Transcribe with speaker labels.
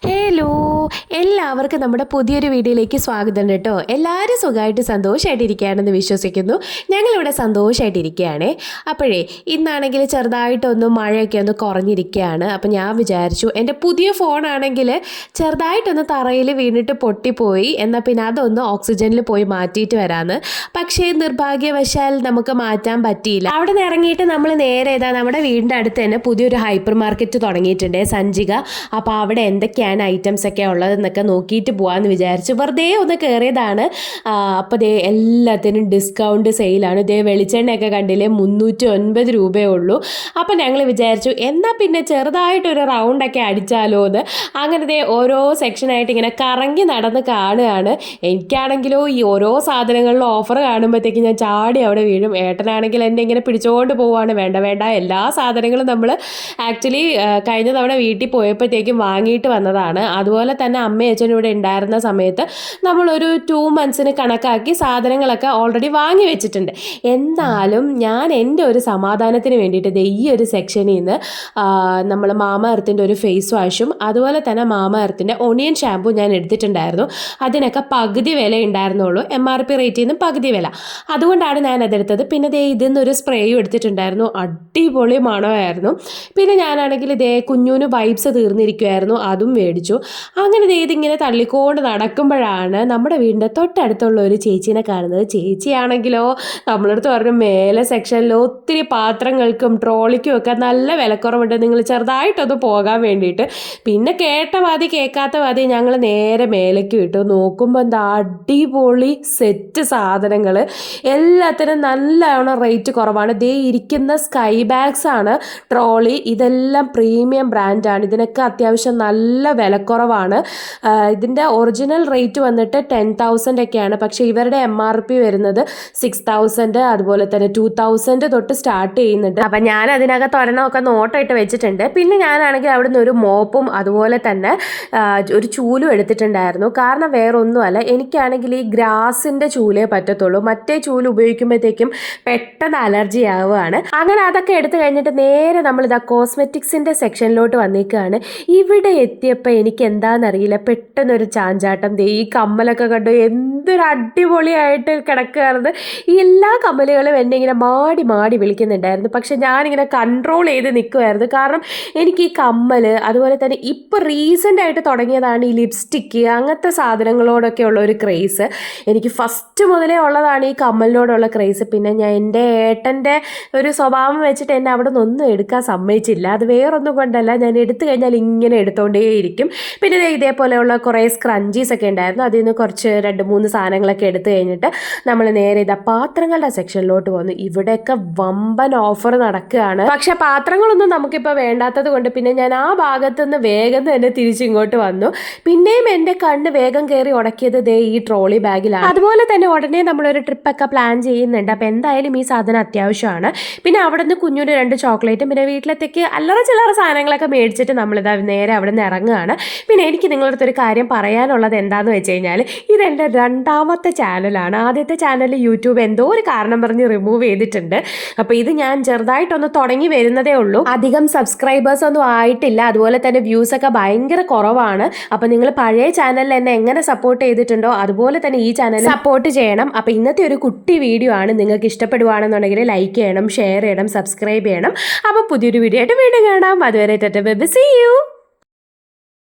Speaker 1: stay hello എല്ലാവർക്കും നമ്മുടെ പുതിയൊരു വീഡിയോയിലേക്ക് സ്വാഗതം കേട്ടോ. എല്ലാവരും സുഖമായിട്ട് സന്തോഷമായിട്ടിരിക്കുകയാണെന്ന് വിശ്വസിക്കുന്നു. ഞങ്ങളിവിടെ സന്തോഷമായിട്ടിരിക്കുകയാണേ. അപ്പോഴേ ഇന്നാണെങ്കിൽ ചെറുതായിട്ടൊന്ന് മഴയൊക്കെ ഒന്ന് കുറഞ്ഞിരിക്കുകയാണ്. അപ്പോൾ ഞാൻ വിചാരിച്ചു എന്റെ പുതിയ ഫോണാണെങ്കിൽ ചെറുതായിട്ടൊന്ന് തറയിൽ വീണിട്ട് പൊട്ടിപ്പോയി. എന്നാൽ പിന്നെ അതൊന്ന് ഓക്സിജനിൽ പോയി മാറ്റിയിട്ട് വരാമെന്ന് പക്ഷേ നിർഭാഗ്യവശാൽ നമുക്ക് മാറ്റാൻ പറ്റിയില്ല. അവിടെ നിന്ന് ഇറങ്ങിയിട്ട് നമ്മൾ നേരെ ഏതാ നമ്മുടെ വീടിന്റെ അടുത്ത് തന്നെ പുതിയൊരു ഹൈപ്പർ മാർക്കറ്റ് തുടങ്ങിയിട്ടുണ്ട്. സഞ്ചിക അപ്പോൾ അവിടെ എന്തൊക്കെയാണ് ഐറ്റംസ് ഒക്കെ ഉള്ളതെന്നൊക്കെ നോക്കിയിട്ട് പോകാമെന്ന് വിചാരിച്ചു. വെറുതെ ഒന്ന് കയറിയതാണ് അപ്പോൾ ദേ എല്ലാത്തിനും ഡിസ്കൗണ്ട് സെയിലാണ് ദേ വെളിച്ചെണ്ണയൊക്കെ കണ്ടില്ലേ? മുന്നൂറ്റി ഒൻപത് രൂപയേ ഉള്ളൂ അപ്പോൾ ഞങ്ങൾ വിചാരിച്ചു എന്നാൽ പിന്നെ ചെറുതായിട്ടൊരു റൗണ്ടൊക്കെ അടിച്ചാലോ എന്ന് അങ്ങനെ ദേ ഓരോ സെക്ഷനായിട്ട് ഇങ്ങനെ കറങ്ങി നടന്ന് കാണുകയാണ്. എനിക്കാണെങ്കിലോ ഈ ഓരോ സാധനങ്ങളിലും ഓഫർ കാണുമ്പോഴത്തേക്ക് ഞാൻ ചാടി അവിടെ വീഴും. ഏട്ടനാണെങ്കിൽ എന്നെ ഇങ്ങനെ പിടിച്ചുകൊണ്ട് പോവാണ്. വേണ്ട വേണ്ട. എല്ലാ സാധനങ്ങളും നമ്മൾ ആക്ച്വലി കഴിഞ്ഞ തവണ വീട്ടിൽ പോയപ്പോഴത്തേക്കും വാങ്ങിയിട്ട് വന്നതാണ്. അതുപോലെ തന്നെ അമ്മയും അച്ഛനും ഇവിടെ ഉണ്ടായിരുന്ന സമയത്ത് നമ്മളൊരു ടു മന്ത്സിന് കണക്കാക്കി സാധനങ്ങളൊക്കെ ഓൾറെഡി വാങ്ങി വെച്ചിട്ടുണ്ട്. എന്നാലും ഞാൻ എന്റെ ഒരു സമാധാനത്തിന് വേണ്ടിയിട്ട് ഈ ഒരു സെക്ഷനിൽ നിന്ന് നമ്മൾ മാമ എർത്തിന്റെ ഒരു ഫേസ് വാഷും അതുപോലെ തന്നെ മാമ എർത്തിന്റെ ഒണിയൻ ഷാമ്പു ഞാൻ എടുത്തിട്ടുണ്ടായിരുന്നു. അതിനൊക്കെ പകുതി വില ഉണ്ടായിരുന്നുള്ളൂ. എം ആർ പി റേറ്റിൽ നിന്നും പകുതി വില. അതുകൊണ്ടാണ് ഞാൻ അതെടുത്തത് പിന്നെ ദേ ഇതിൽ നിന്നൊരു സ്പ്രേയും എടുത്തിട്ടുണ്ടായിരുന്നു. അടിപൊളി മണമായിരുന്നു. പിന്നെ ഞാനാണെങ്കിൽ ഇതേ കുഞ്ഞൂന് വൈബ്സ് തീർന്നിരിക്കുമായിരുന്നു അതും മേടിച്ചു. അങ്ങനെ ഇതിങ്ങനെ തള്ളിക്കൊണ്ട് നടക്കുമ്പോഴാണ് നമ്മുടെ വീടിന്റെ തൊട്ടടുത്തുള്ള ഒരു ചേച്ചീനെ കാണുന്നത്. ചേച്ചിയാണെങ്കിലോ നമ്മളടുത്ത് പറഞ്ഞു മേലെ സെക്ഷനിൽ ഒത്തിരി പാത്രങ്ങൾക്കും ട്രോളിക്കും ഒക്കെ നല്ല വിലക്കുറവുണ്ട്. നിങ്ങൾ ചെറുതായിട്ടൊന്ന് പോകാൻ വേണ്ടിയിട്ട്. പിന്നെ കേട്ട വാതി കേൾക്കാത്ത വാതി ഞങ്ങൾ നേരെ മേലേക്ക് വിട്ടു. നോക്കുമ്പോൾ എന്താ അടിപൊളി സെറ്റ് സാധനങ്ങൾ. എല്ലാത്തിനും നല്ലവണ്ണം റേറ്റ് കുറവാണ്. ദേ ഇരിക്കുന്ന സ്കൈ ബാഗ്സ് ആണ് ട്രോളി. ഇതെല്ലാം പ്രീമിയം ബ്രാൻഡാണ്. ഇതിനൊക്കെ അത്യാവശ്യം നല്ല വിലക്കുറവാണ്. ഇതിന്റെ ഒറിജിനൽ റേറ്റ് വന്നിട്ട് ടെൻ തൗസൻഡ് ഒക്കെയാണ്. പക്ഷേ ഇവരുടെ എം ആർ പി വരുന്നത് സിക്സ് തൗസൻഡ് അതുപോലെ തന്നെ ടു തൗസൻഡ് തൊട്ട് സ്റ്റാർട്ട് ചെയ്യുന്നുണ്ട്. അപ്പം ഞാൻ അതിനകത്ത് ഒരെണ്ണമൊക്കെ നോട്ടായിട്ട് വെച്ചിട്ടുണ്ട്. പിന്നെ ഞാനാണെങ്കിൽ അവിടെ നിന്ന് ഒരു മോപ്പും അതുപോലെ തന്നെ ഒരു ചൂലും എടുത്തിട്ടുണ്ടായിരുന്നു. കാരണം വേറെ ഒന്നുമല്ല എനിക്കാണെങ്കിൽ ഈ ഗ്രാസിന്റെ ചൂലേ പറ്റത്തുള്ളൂ. മറ്റേ ചൂൽ ഉപയോഗിക്കുമ്പോഴത്തേക്കും പെട്ടെന്ന് അലർജി ആവുകയാണ്. അങ്ങനെ അതൊക്കെ എടുത്തു കഴിഞ്ഞിട്ട് നേരെ നമ്മൾ കോസ്മെറ്റിക്സിന്റെ സെക്ഷനിലോട്ട് വന്നേക്കുകയാണ് ഇവിടെ എത്തിയപ്പോൾ എനിക്ക് എന്താണെന്നറിയില്ല പെട്ടെന്നൊരു ചാഞ്ചാട്ടം. ദേ ഈ കമ്മലൊക്കെ കണ്ടു എന്തൊരു അടിപൊളിയായിട്ട് കിടക്കുകയായിരുന്നു ഈ എല്ലാ കമ്മലുകളും എന്നെ ഇങ്ങനെ മാടി മാടി വിളിക്കുന്നുണ്ടായിരുന്നു. പക്ഷെ ഞാനിങ്ങനെ കൺട്രോൾ ചെയ്ത് നിൽക്കുമായിരുന്നു കാരണം എനിക്ക് ഈ കമ്മൽ അതുപോലെ തന്നെ ഇപ്പോൾ റീസെന്റ് ആയിട്ട് തുടങ്ങിയതാണ് ഈ ലിപ്സ്റ്റിക്ക് അങ്ങനത്തെ സാധനങ്ങളോടൊക്കെ ഉള്ള ഒരു ക്രേസ് എനിക്ക് ഫസ്റ്റ് മുതലേ ഉള്ളതാണ് ഈ കമ്മലിനോടുള്ള ക്രേസ് പിന്നെ ഞാൻ എന്റെ ഏട്ടന്റെ ഒരു സ്വഭാവം വെച്ചിട്ട് എന്നെ അവിടെ നിന്ന് ഒന്നും എടുക്കാൻ സമ്മതിച്ചില്ല. അത് വേറൊന്നും കൊണ്ടല്ല. ഞാൻ എടുത്തു കഴിഞ്ഞാൽ ഇങ്ങനെ എടുത്തുകൊണ്ടേയിരിക്കും പിന്നെ ഇതേപോലെയുള്ള കുറേ സ്ക്രഞ്ചീസ് ഒക്കെ ഉണ്ടായിരുന്നു. അതിൽ നിന്ന് കുറച്ച് രണ്ട് മൂന്ന് സാധനങ്ങളൊക്കെ എടുത്തു കഴിഞ്ഞിട്ട് നമ്മൾ നേരെ ഇതാ പാത്രങ്ങളുടെ സെക്ഷനിലോട്ട് വന്നു. ഇവിടെയൊക്കെ വമ്പൻ ഓഫർ നടക്കുകയാണ്. പക്ഷെ പാത്രങ്ങളൊന്നും നമുക്കിപ്പോൾ വേണ്ടാത്തത് കൊണ്ട് പിന്നെ ഞാൻ ആ ഭാഗത്തു നിന്ന് വേഗം തന്നെ തിരിച്ചിങ്ങോട്ട് വന്നു. പിന്നെയും എന്റെ കണ്ണ് വേഗം കയറി ഉടക്കിയത് ദേ ഈ ട്രോളി ബാഗിലാണ് അതുപോലെ തന്നെ ഉടനെ നമ്മളൊരു ട്രിപ്പൊക്കെ പ്ലാൻ ചെയ്യുന്നുണ്ട്. അപ്പോൾ എന്തായാലും ഈ സാധനം അത്യാവശ്യമാണ്. പിന്നെ അവിടെ നിന്ന് കുഞ്ഞൊരു രണ്ട് ചോക്ലേറ്റും പിന്നെ വീട്ടിലത്തേക്ക് അല്ലറ ചില്ലറ സാധനങ്ങളൊക്കെ മേടിച്ചിട്ട് നമ്മളിതാ നേരെ അവിടെ നിന്ന് ഇറങ്ങുകയാണ്. പിന്നെ എനിക്ക് നിങ്ങളുടെ അടുത്തൊരു കാര്യം പറയാനുള്ളത് എന്താണെന്ന് വെച്ച് കഴിഞ്ഞാൽ ഇതെന്റെ രണ്ടാമത്തെ ചാനലാണ്. ആദ്യത്തെ ചാനൽ യൂട്യൂബ് എന്തോ ഒരു കാരണം പറഞ്ഞ് റിമൂവ് ചെയ്തിട്ടുണ്ട്. അപ്പോൾ ഇത് ഞാൻ ചെറുതായിട്ടൊന്ന് തുടങ്ങി വരുന്നതേ ഉള്ളൂ. അധികം സബ്സ്ക്രൈബേഴ്സ് ഒന്നും ആയിട്ടില്ല. അതുപോലെ തന്നെ വ്യൂസ് ഒക്കെ ഭയങ്കര കുറവാണ്. അപ്പോൾ നിങ്ങൾ പഴയ ചാനലിൽ എന്നെ എങ്ങനെ സപ്പോർട്ട് ചെയ്തിട്ടുണ്ടോ അതുപോലെ തന്നെ ഈ ചാനൽ സപ്പോർട്ട് ചെയ്യണം. അപ്പോൾ ഇന്നത്തെ ഒരു കുട്ടി വീഡിയോ ആണ് നിങ്ങൾക്ക് ഇഷ്ടപ്പെടുവാണെന്നുണ്ടെങ്കിൽ ലൈക്ക് ചെയ്യണം ഷെയർ ചെയ്യണം സബ്സ്ക്രൈബ് ചെയ്യണം. അപ്പോൾ പുതിയൊരു വീഡിയോ ആയിട്ട് വീണ്ടും കാണാം. അതുവരെ ബൈ സി യു